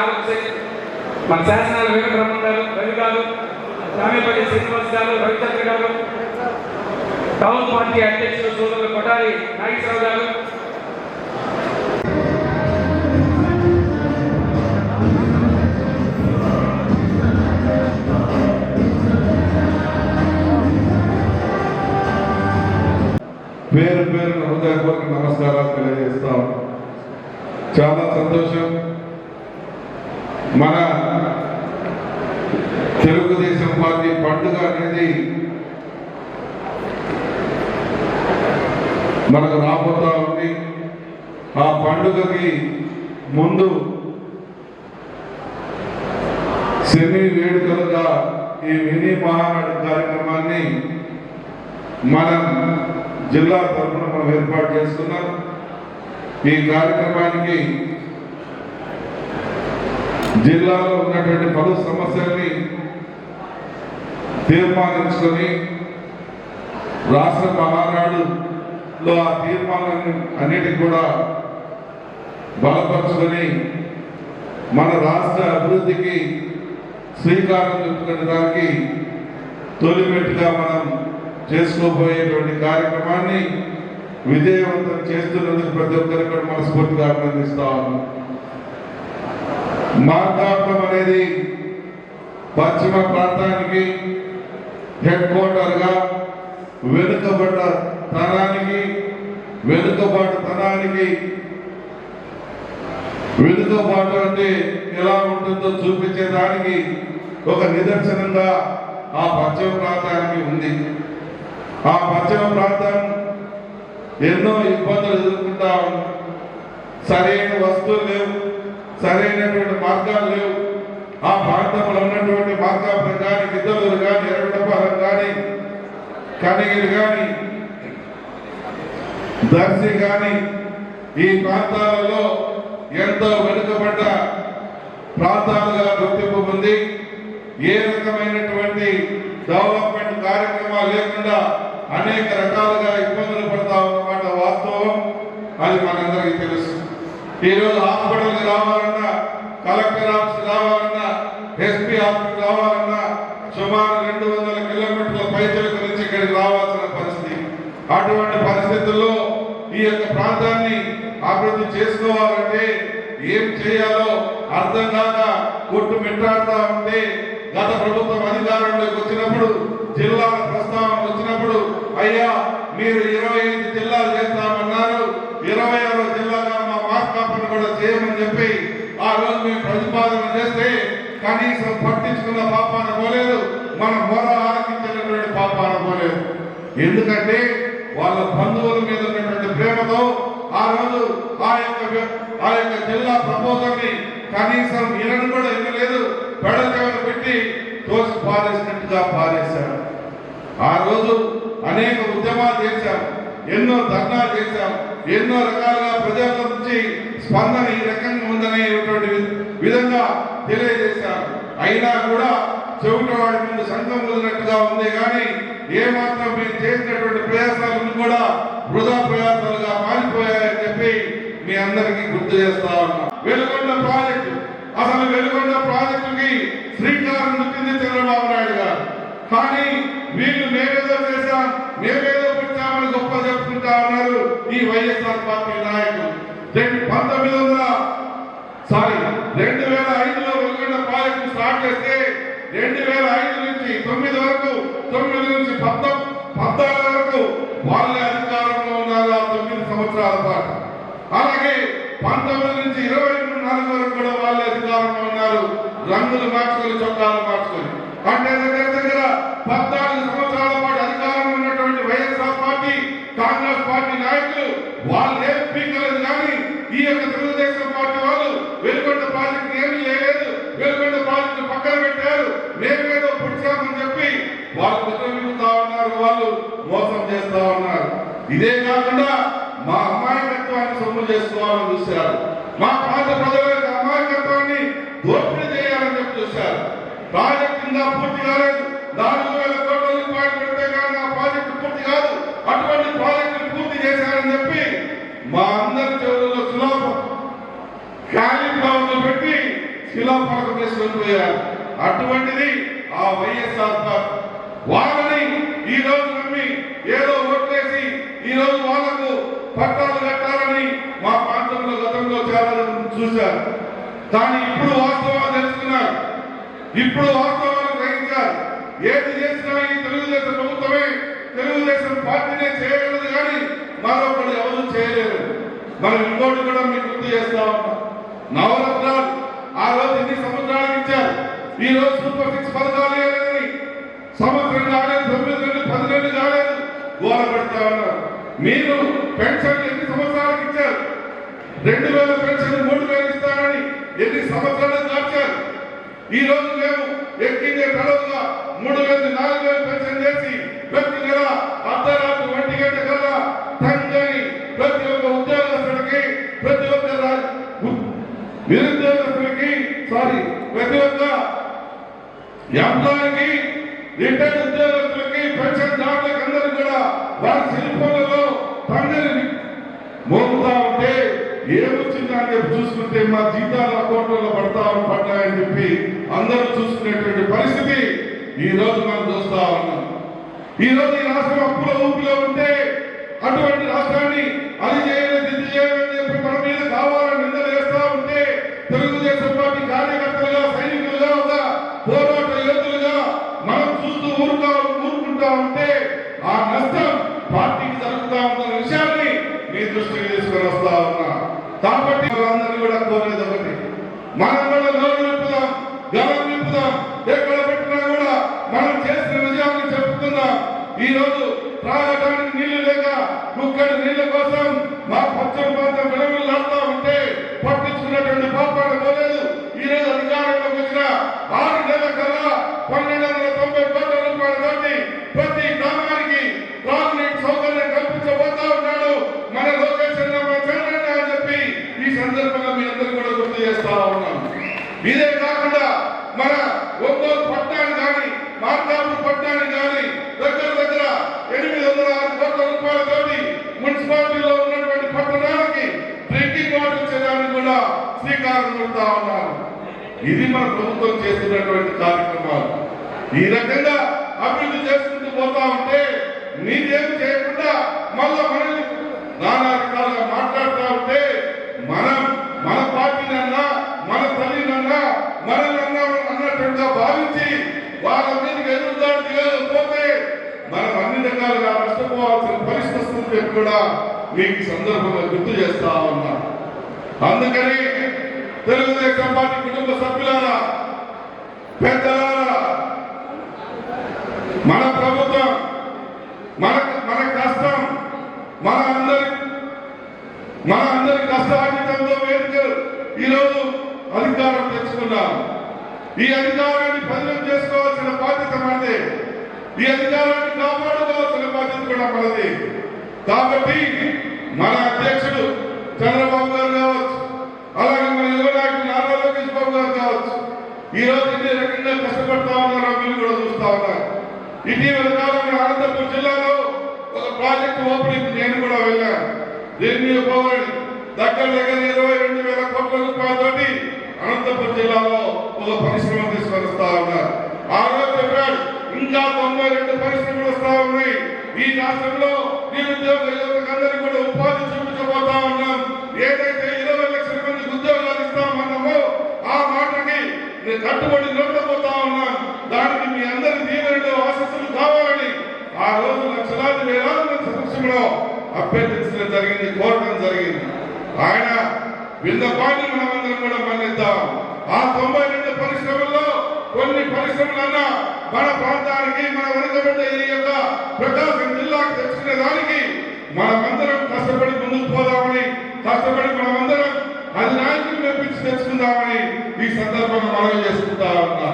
ఆలోచన మన శాసనాలు శాసనాల వీరబ్రహ్మం గారు రవి గారు సామేపల్లి శ్రీనివాస్ గారు రవిచంద్ర గారు టౌన్ పార్టీ అధ్యక్షుడు సోదరులు కొటారి నాగేశ్వరరావు గారు. పేరు పేరు హృదయపూర్వక నమస్కారాలు తెలియజేస్తాం చాలా సంతోషం మన తెలుగుదేశం పార్టీ పండుగ అనేది మనకు రాబోతా ఉంది. ఆ పండుగకి ముందు సెమీ వేడుకలుగా ఈ మినీ మహానాడు కార్యక్రమాన్ని మనం జిల్లా తరఫున మనం ఏర్పాటు చేస్తున్నాం. ఈ కార్యక్రమానికి జిల్లాలో ఉన్నటువంటి పలు సమస్యల్ని తీర్మానించుకొని రాష్ట్ర మహానాడులో ఆ తీర్మానాన్ని అన్నిటికి కూడా బలపరుచుకొని మన రాష్ట్ర అభివృద్ధికి శ్రీకారం చుట్టుకునేదానికి తొలిమెట్టుగా మనం చేసుకోబోయేటువంటి కార్యక్రమాన్ని విజయవంతం చేస్తున్నందుకు ప్రతి ఒక్కరికి కూడా మనస్ఫూర్తిగా అభినందిస్తా ఉన్నాం మార్గాపురం అనేది పశ్చిమ ప్రాంతానికి హెడ్ క్వార్టర్గా వెనుకబడ్డ తనానికి వెనుకబాటు తనానికి వెనుకబాటు అంటే ఎలా ఉంటుందో చూపించేదానికి ఒక నిదర్శనంగా ఆ పశ్చిమ ప్రాంతానికి ఉంది. ఆ పశ్చిమ ప్రాంతం ఎన్నో ఇబ్బందులు ఎదుర్కొంటా ఉంది. సరైన వస్తువులు లేవు సరైనటువంటి మార్గాలు లేవు. ఆ ప్రాంతంలో ఉన్నటువంటి మార్గాపురం ప్రకారం ఇద్దరు కానీ కనిగిరి కానీ దర్శి కానీ ఈ ప్రాంతాలలో ఎంతో వెనుకబడ్డ ప్రాంతాలుగా గుర్తింపు ఉంది ఏ రకమైనటువంటి డెవలప్మెంట్ కార్యక్రమాలు లేకుండా అనేక రకాలుగా ఇబ్బందులు పడతా ఉన్నమాట వాస్తవం అది మనందరికీ తెలుసు. ఈరోజు హాస్పిటల్కి రావాలన్నా కలెక్టర్ ఆఫీస్ రావాలన్నా ఎస్పీ ఆఫీస్ రావాలన్నా సుమారు రెండు వందల కిలోమీటర్ల దగ్గరికి రావాల్సిన పరిస్థితి. అటువంటి పరిస్థితుల్లో ఈ యొక్క ప్రాంతాన్ని అభివృద్ధి చేసుకోవాలంటే ఏం చేయాలో అర్థం కాక కొట్టు మిట్టాడుతా ఉంటే గత ప్రభుత్వం అధికారంలోకి వచ్చినప్పుడు జిల్లాల ప్రస్తావన వచ్చినప్పుడు అయ్యా మీరు ఇరవై ఐదు జిల్లాలు చేస్తామన్నారు. ఇరవై ఆరో జిల్లాగా మా మార్కాపును కూడా చేయమని చెప్పి ఆ రోజు మేము ప్రతిపాదన చేస్తే కనీసం పట్టించుకున్న పాపాన పోలేదు. మన మొర ఆలకించినటువంటి పాపాన పోలేదు ఎందుకంటే వాళ్ళ బంధువుల మీద ఉన్నటువంటి ప్రేమతో ఆ రోజు ఆ యొక్క ఆ యొక్క జిల్లా ప్రపోజల్ని కనీసం ఇరను కూడా ఇవ్వలేదు పెడచెవరు పెట్టి తోసి పారేసినట్టుగా పారేశారు. ఆ రోజు అనేక ఉద్యమాలు చేశాం ఎన్నో ధర్నాలు చేశాం ఎన్నో రకాలుగా ప్రజల నుంచి స్పందన ఈ రకంగా ఉందనేటువంటి విధంగా తెలియజేశారు. అయినా కూడా చెవిట వాడి ముందు సంఘం వదిలినట్టుగా ఉంది. కానీ ఏమాత్రం మీరు చేసినటువంటి ప్రయాసాలను కూడా వృధా ప్రయాసాలుగా మారిపోయాయని చెప్పి మీ అందరికీ గుర్తు చేస్తా ఉన్నా. వెలుగొండ ప్రాజెక్టు. అసలు వెలుగొండ ప్రాజెక్టుకి శ్రీకారం చుట్టింది చంద్రబాబు నాయుడు గారు. కానీ వీళ్ళు మేమేదో చేశాం మేమేదో పుట్టామని గొప్ప చెప్పుకుంటా ఉన్నారు ఈ వైఎస్ఆర్ పార్టీ నాయకులు రెండు పంతొమ్మిది వందల సారీ రెండు వేల ఐదులో వెలుగొండ ప్రాజెక్టు స్టార్ట్ చేస్తే రెండు వేల ఐదు నుంచి తొమ్మిది వరకు తొమ్మిది నుంచి పద్నాలుగు పద్నాలుగు వరకు వాళ్ళే అధికారంలో ఉన్నారు ఆ తొమ్మిది సంవత్సరాల పాటు. అలాగే పంతొమ్మిది నుంచి ఇరవై నాలుగు వరకు కూడా వాళ్ళే అధికారంలో ఉన్నారు. రంగులు మార్చుకొని చొక్కాలు మార్చుకొని. అంటే దగ్గర దగ్గర పద్నాలుగు సంవత్సరాల పాటు అధికారంలో ఉన్నటువంటి వైఎస్ఆర్ పార్టీ కాంగ్రెస్ పార్టీ నాయకులు వాళ్ళు ఏం పీకలేదు కానీ ఈ యొక్క తెలుగుదేశం పార్టీ వాళ్ళు వెలుగొండ ప్రాజెక్టు ఏమీ చేయలేదు వెలుగొండ ప్రాజెక్టు పక్కన పెట్టారు మేమేదో పుట్టామని చెప్పి వాళ్ళు విక్రమిస్తా ఉన్నారు వాళ్ళు మోసం చేస్తా ఉన్నారు ఇదే కాకుండా మా అమాయకత్వాన్ని సొమ్ము చేసుకోవాలని చూశారు మా ప్రాంత ప్రజల యొక్క అమాయకత్వాన్ని దోపిడీ చేయాలని చెప్పి చూశారు. ప్రాజెక్ట్ ఇంకా పూర్తి కాలేదు. నాలుగు వేల కోట్ల రూపాయలు పెడితే కానీ ఆ ప్రాజెక్టు పూర్తి కాదు. అటువంటి ప్రాజెక్టును పూర్తి చేశారని చెప్పి మా అందరి చెవులలో సులభం కాలిఫ్లవర్లు పెట్టి శిలాఫలకం వేసుకొని పోయారు. అటువంటిది ఆ వైఎస్ఆర్ పార్టీ. వాళ్ళని ఈ రోజు నమ్మి ఏదో ఓట్లేసి ఈ రోజు వాళ్ళకు పట్టాలు కట్టాలని మా ప్రాంతంలో గతంలో చాలా చూశారు. కానీ ఇప్పుడు వాస్తవాలు తెలుసుకున్నారు. ఇప్పుడు వాస్తవాలు గ్రహించారు. ఏది చేసినా ఈ తెలుగుదేశం ప్రభుత్వమే తెలుగుదేశం పార్టీనే చేయగలదు కానీ మరొకటి ఎవరు చేయలేరు. మనం ఇంకోటి కూడా మీకు గుర్తు చేస్తా ఉన్నాం. నవరత్నాలు ఆ రోజు ఎన్ని సంవత్సరాలకు ఇచ్చారు? ఈ రోజు సూపర్ సిక్స్ పథకాలు లేదని సంవత్సరం కాలేదు తొమ్మిది నెలలు పది నెలలు కాలేదు. గోల పెడతా ఉన్నారు. మీరు పెన్షన్ ఎన్ని సంవత్సరాలకు ఇచ్చారు? రెండు వేల పెన్షన్ మూడు ఎన్ని సంవత్సరాలు దాచారు? ఈ రోజు మేము ఎక్కిందే తడవుగా మూడు వేలు నాలుగు వేలు పెన్షన్ చేసి ప్రతి నెల అర్ధరాత్రి ఒంటి గంట కల్లా తండ్రి ప్రతి ఒక్క ఉద్యోగస్తుడికి ప్రతి ఒక్క నిరుద్యోగస్తుడికి సారీ ప్రతి ఒక్క ఎంప్లాయీకి రిటైర్డ్ ఉద్యోగస్తులకి పెన్షన్ దారులకు అందరూ కూడా వారి శిల్పంలో తండ్రిని మోగుతా ఉంటే ఏమొచ్చిందా అని చెప్పి చూసుకుంటే మా జీతాలు అకౌంట్లో పడతా పడ్డాయని చెప్పి అందరూ చూసుకునేటువంటి పరిస్థితి ఈ రోజు మనం చూస్తా ఉన్నాం. ఈ రోజు ఈ రాష్ట్రం అప్పుల ఊపిలో ఉంటే అటువంటి రాష్ట్రాన్ని అది చేయాలి ఇది చేయాలని చెప్పి మన మీద కావాలని నిందలు వేస్తా ఉంటే తెలుగుదేశం పార్టీ కార్యకర్తలుగా సైనికులుగా ఒక పోరాట యోధులుగా మనం చూస్తూ ఊరుగా ఊరుకుంటా ఉంటే ఆ నష్టం పార్టీకి జరుగుతా ఉందన్న విషయాన్ని మీ దృష్టికి తీసుకొని వస్తా ఉన్నా. కాబట్టి వాళ్ళందరినీ కూడా కోరేది ఒకటి మనం కూడా నోరు నింపుదాం గలం నింపుదాం. ఎక్కడ పెట్టినా కూడా మనం చేసిన విజయాన్ని చెప్పుకుందాం. ఈ రోజు త్రాగడానికి నీళ్ళు లేక కుక్కడి నీళ్ళ కోసం మా పశ్చిమ ప్రాంతం విలవిల్లాడుతూ ఉంటే పట్టించుకున్నటువంటి పాపాలు పోలేదు. ఈ రోజు అధికారంలోకి వచ్చిన ఆరు నెలల కల్లా పన్నెండు వందల తొంభై కోట్ల రూపాయలతోటి ప్రతి గ్రామానికి త్రాగునీటి సౌకర్యం కల్పించబోతా ఉన్నాడు మన లోకేష్ అన్న మన చంద్రన్న అని చెప్పి ఈ సందర్భంగా మీ అందరూ కూడా గుర్తు చేస్తా ఉన్నాం ఇదే కాకుండా మన ఒంగోలు పట్టణాన్ని కానీ మార్కాపూర్ పట్టణాన్ని కానీ దగ్గర దగ్గర ఎనిమిది వందల ఆరు కోట్ల రూపాయలతోటి మున్సిపాలిటీలో ఉన్నటువంటి పట్టణాలకి డ్రింకింగ్ వాటర్ చేయడానికి కూడా శ్రీకారం ఇది మన ప్రభుత్వం చేస్తున్నటువంటి కార్యక్రమాలు. ఈ రకంగా అభివృద్ధి చేసుకుంటూ పోతా ఉంటే నీదేం చేయకుండా మళ్ళా మనల్ని నానా రకాలుగా మాట్లాడుతూ ఉంటే మనం మన పార్టీనన్నా మన తల్లినన్నా మనల్ని అన్నట్టుగా భావించి వాళ్ళ మీదకి ఎదురుదాడు దిగకపోతే మనం అన్ని రకాలుగా నష్టపోవాల్సిన పరిస్థితి వస్తుంది కూడా మీకు సందర్భంగా గుర్తు చేస్తా ఉన్నా. అందుకని తెలుగుదేశం పార్టీ కుటుంబ సభ్యులారా పెద్దలారా మన ప్రభుత్వం మన మన కష్టం మన అందరి మన అందరి కష్టార్జితంతో వేడుకలు ఈరోజు అధికారం తెచ్చుకున్నాం ఈ అధికారాన్ని బదిలీ చేసుకోవాల్సిన బాధ్యత మనదే. ఈ అధికారాన్ని కాపాడుకోవాల్సిన బాధ్యత కూడా మనది. కాబట్టి మన అధ్యక్షుడు చంద్రబాబు గారు కావచ్చు అలాగే మన యువ నారా లోకేష్ బాబు గారు కావచ్చు. ఈ రోజు ఇన్ని రకంగా కష్టపడతా ఉన్నారో మీరు కూడా చూస్తా ఉన్నారు. ఇటీవల కాలంలో అనంతపురం జిల్లాలో ఒక ప్రాజెక్ట్ ఓపెనింగ్ నేను కూడా వెళ్ళాను. దీన్ని పోవాలి దగ్గర దగ్గర ఇరవై రెండు వేల కోట్ల రూపాయలతోటి అనంతపురం జిల్లాలో ఒక పరిశ్రమ తీసుకొస్తా ఉన్నారు. ఆ రోజు చెప్పాడు ఇంకా తొంభై రెండు పరిశ్రమలు వస్తా ఉన్నాయి. ఈ రాష్ట్రంలో నిరుద్యోగ యువతకందరికీ కూడా ఉపాధి చూపించబోతా ఉన్నాం. ఏదైతే కట్టుబడి నిలబడబోతా ఉన్నాం దానికి మీ అందరి దీవెనలు ఆశస్సులు కావాలని ఆ రోజు లక్షలాది వేలాది మంది సమక్షంలో అభ్యర్థించడం జరిగింది కోరడం జరిగింది. ఆయన విన్నపాన్ని మనమందరం కూడా మన్నిద్దాం. ఆ తొంభై రెండు పరిశ్రమల్లో కొన్ని పరిశ్రమలన్నా మన ప్రాంతానికి మన వెనుకబడ్డ ఈ యొక్క ప్రకాశం జిల్లాకు తెచ్చుకునే దానికి మనమందరం కష్టపడి ముందుకు పోదామని కష్టపడి మనమందరం అది నాయకులు పిలిపించి తెలుసుకుందామని ఈ సందర్భంగా మనవి చేసుకుంటా ఉన్నా.